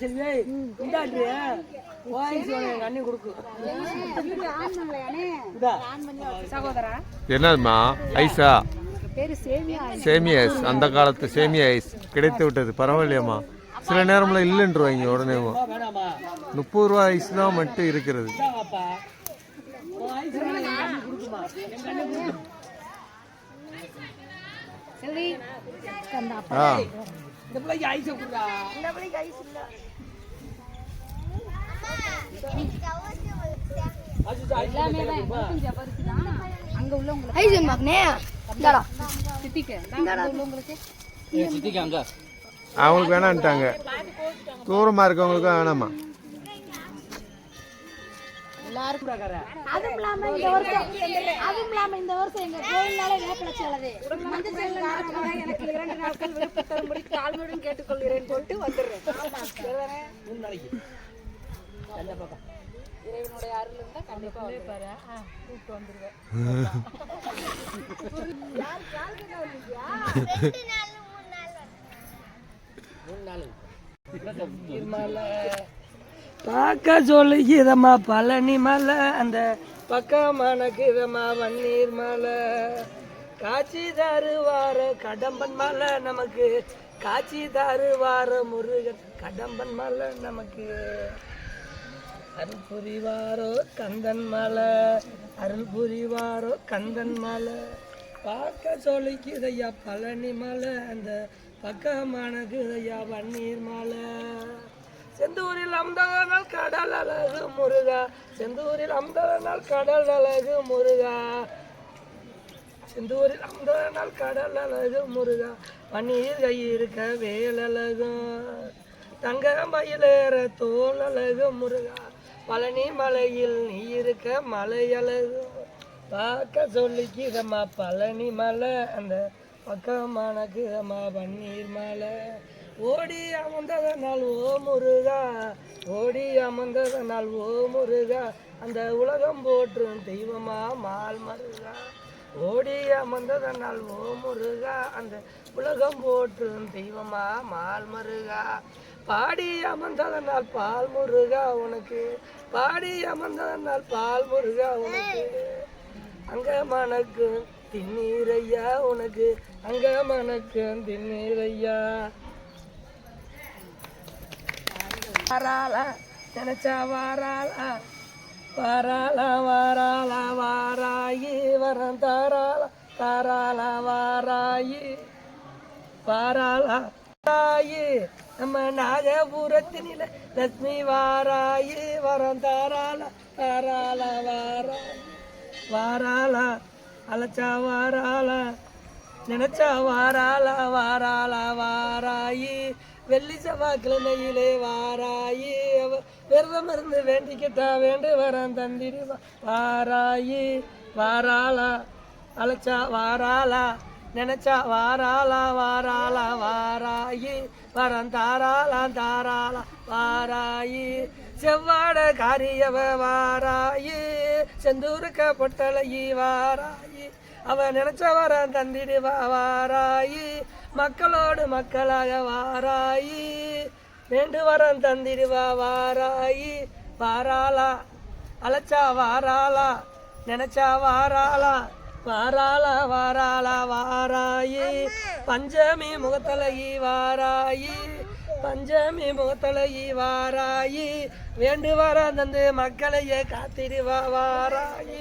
செல்வி இந்தாட்டு voice எங்க கொடுக்கு சகோதரா என்னதுமா ஐஸா சேமியா ஐஸ். அந்த காலத்து சேமியா ஐஸ். கிடைத்து விட்டது. பரவாயில்லையம்மா. சில நேரம்ல இல்லைன்றவாங்க உடனே முப்பது ரூபா ஐஸ் தான் மட்டும் இருக்கிறது. ஆ இந்த பிள்ளைக்கு ஐஸ் கொடுடா ஐஸ் ஐஸ் எல்லாமே தான் எங்களுக்கும் ஜபருக்கு தான். அங்க உள்ளவங்களுக்கு இந்தாடா. சித்திக்கு. உள்ளவங்களுக்கு. அவங்களுக்கு வேணான்ட்டாங்க. தூரமா இருக்கவங்களுக்கு வேணாமா அதுவும் இல்லாம இந்த வருஷம் அதுவும் இல்லாம இந்த வருஷம் எங்க கோயில்னாலே வேப்பில செலவு மஞ்சள் செலவு எனக்கு இரண்டு நாட்கள் விருப்ப தரும்படி தாழ்மையுடன் கேட்டுக்கொள்கிறேன் சொல்லிட்டு வந்துடுறேன். மூணு நாளைக்கு. அந்த பக்கம் இறைவனுடைய அருள் இருந்தா கண்டிப்பா பாரு. கூப்பிட்டு வந்துருவேன். மூணு நாள். பார்க்க சொல்லுகிறமா பழனி மலை அந்த பக்கமான கிரமா வன்னீர் மலை. காட்சி தருவார கடம்பன் மலை நமக்கு. காட்சி தருவார முருகன் கடம்பன் மலை நமக்கு. அருள் புரிவாரோ கந்தன் மலை அருள் புரிவாரோ கந்தன் மலை. பார்க்க சொல்லிக்குதையா பழனி மலை அந்த பக்கமானகுதையா வன்னீர் மலை. செந்தூரில் அம்தகனால் கடல் அழகு முருகா. செந்தூரில் அம்தகனால் கடல் அழகு முருகா. செந்தூரில் அம்தகனால் கடல் அழகு முருகா. பன்னீர் கை இருக்க வேலழகும் தங்க மயிலேற தோல் அழகு முருகா. பழனி மலையில் நீ இருக்க மலை அழகு. பார்க்க சொல்லிக்கிறம்மா பழனி மலை. அந்த பக்கமான பன்னீர் மலை. ஓடி அமர்ந்ததனால் ஓ முருகா. ஓடி அமர்ந்ததனால் ஓ முருகா. அந்த உலகம் போற்றும் தெய்வமா மால் மருகா. ஓடி அமர்ந்ததனால் ஓ முருகா. அந்த உலகம் போற்றும் தெய்வமா மால் மருகா. பாடி அமர்ந்ததனால் பால் முருகா உனக்கு. பாடி அமர்ந்ததனால் பால் முருகா உனக்கு. அங்க மனக்கு திண்ணீரையா உனக்கு. அங்க மணக்கு திண்ணீரையா வாராளா நினைச்சா வாராளா. வாராளா வாராளா வாராயி வரம் தாராளா. தாராளா வாராயி. வாராளா வாராயி. நம்ம நாகபுரத்தினில லட்சுமி வாராயி வரம் தாராளா. தாராளா வாராயி. வாராளா அழைச்சா வாராளா. நினைச்சா வாராளா வாராளா வாராயி. வெள்ளி செவ்வாய்க்கிழமையிலே வாராயி அவ விரதம் இருந்து வேண்டிக்கிட்டா வேண்டு வரம் தந்திடுவா. வாராயி வாராளா அழைச்சா வாராளா நினைச்சா வாராளா வாராளா வாராயி. வரம் தாராளா தாராளா வாராயி. செவ்வாட காரியவ வாராயி. செந்தூருக்க பொட்டலையி வாராயி. அவ நினைச்ச வரம் தந்திடுவா வாராயி. மக்களோடு மக்களாக வாராயி. வேண்டு வரம் தந்திடுவா வாராயி. வாராளா அழைச்சா வாராளா நினைச்சா வாராளா வாராளா வாராளா வாராயி. பஞ்சமி முகத்தலகி வாராயி. பஞ்சமி முகத்தலகி வாராயி. வேண்டு வர தந்து மக்களையே காத்திடுவா வாராயி.